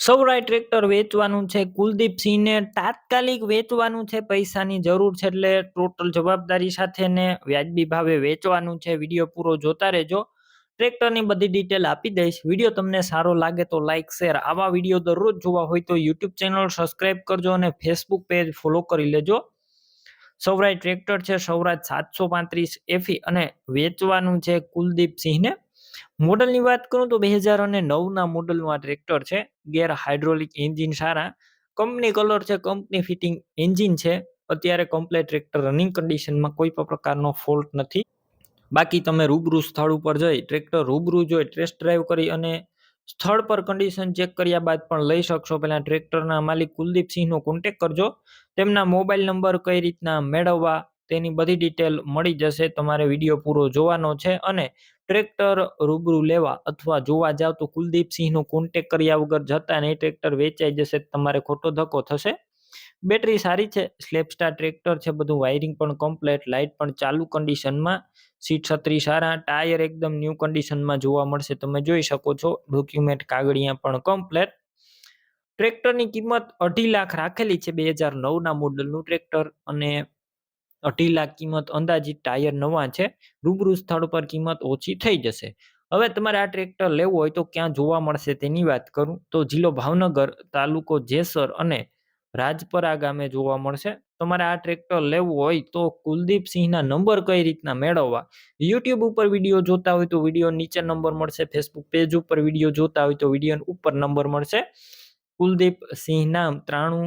સૌરાય tractor વેચવાનું છે, કુલદીપસિંહને તાત્કાલિક વેચવાનું છે પૈસાની જરૂર છે એટલે ટોટલ જવાબદારી સાથે ને વ્યાજબી ભાવે વેચવાનું છે. વીડિયો પૂરો જોતા રહેજો. ટ્રેક્ટરની બધી ડિટેલ આપી દઈશ. વીડિયો તમને સારો લાગે તો લાઇક શેર આવા વીડિયો દરરોજ જોવા હોય તો યુટ્યુબ ચેનલ સબસ્ક્રાઇબ કરજો અને ફેસબુક પેજ ફોલો કરી લેજો. સૌરાય ટ્રેક્ટર છે સૌરાજ સાતસો પાંત્રીસ એફી અને વેચવાનું છે કુલદીપસિંહને. મોડલની વાત કરું તો બે હજાર અને નવના મોડલનું આ ટ્રેક્ટર છે. ગેર હાઇડ્રોલિક એન્જિન સારા. કંપની કલર છે, કંપની ફિટિંગ એન્જિન છે. અત્યારે કમ્પ્લેટ ટ્રેક્ટર રનિંગ કન્ડિશનમાં કોઈ પણ પ્રકારનો ફોલ્ટ નથી. બાકી તમે રૂબરૂ સ્થળ ઉપર જઈ ટ્રેક્ટર રૂબરૂ જોઈ ટેસ્ટ ડ્રાઈવ કરી અને સ્થળ પર કન્ડિશન ચેક કર્યા બાદ પણ લઈ શકશો. પહેલાં ટ્રેક્ટરના માલિક કુલદીપસિંહનો કોન્ટેક કરજો. તેમના મોબાઈલ નંબર કઈ રીતના મેળવવા તેની બધી ડિટેલ મળી જશે. તમારે વીડિયો પૂરો જોવાનો છે અને ટ્રેક્ટર રૂબરૂ લેવા અથવા જોવા જાવ તો કુલદીપસિંહનો કોન્ટેક કર્યા વગર જતા નહીં ટ્રેક્ટર વેચાઈ જશે, તમારે ખોટો ધક્કો થશે. બેટરી સારી છે સ્લેપસ્ટાર ટ્રેક્ટર છે, બધું વાયરિંગ પણ કમ્પ્લેટ લાઇટ પણ ચાલુ કન્ડિશનમાં સીટ છત્રી સારા, ટાયર એકદમ ન્યૂ કન્ડિશનમાં જોવા મળશે, તમે જોઈ શકો છો. ડોક્યુમેન્ટ કાગળિયા પણ કમ્પ્લેટ ટ્રેક્ટરની કિંમત અઢી લાખ રાખેલી છે, બે હજાર નવના મોડલનું ટ્રેક્ટર અને અઢી લાખ કિંમત અંદાજિત ટાયર નવા છે, રૂબરૂ સ્થળ પર કિંમત ઓછી થઈ જશે. હવે તમારે આ ટ્રેક્ટર લેવું હોય તો ક્યાં જોવા મળશે તેની વાત કરું. તો જિલ્લો ભાવનગર તાલુકો જેસર અને રાજપરા ગામે જોવા મળશે. તમારે આ ટ્રેક્ટર લેવું હોય તો કુલદીપસિંહના નંબર કઈ રીતના મેળવવા? યુટ્યુબ ઉપર વીડિયો જોતા હોય તો વીડિયો નીચે નંબર મળશે. ફેસબુક પેજ ઉપર વીડિયો જોતા હોય તો વીડિયો ઉપર નંબર મળશે. કુલદીપ સિંહ નામ ત્રાણું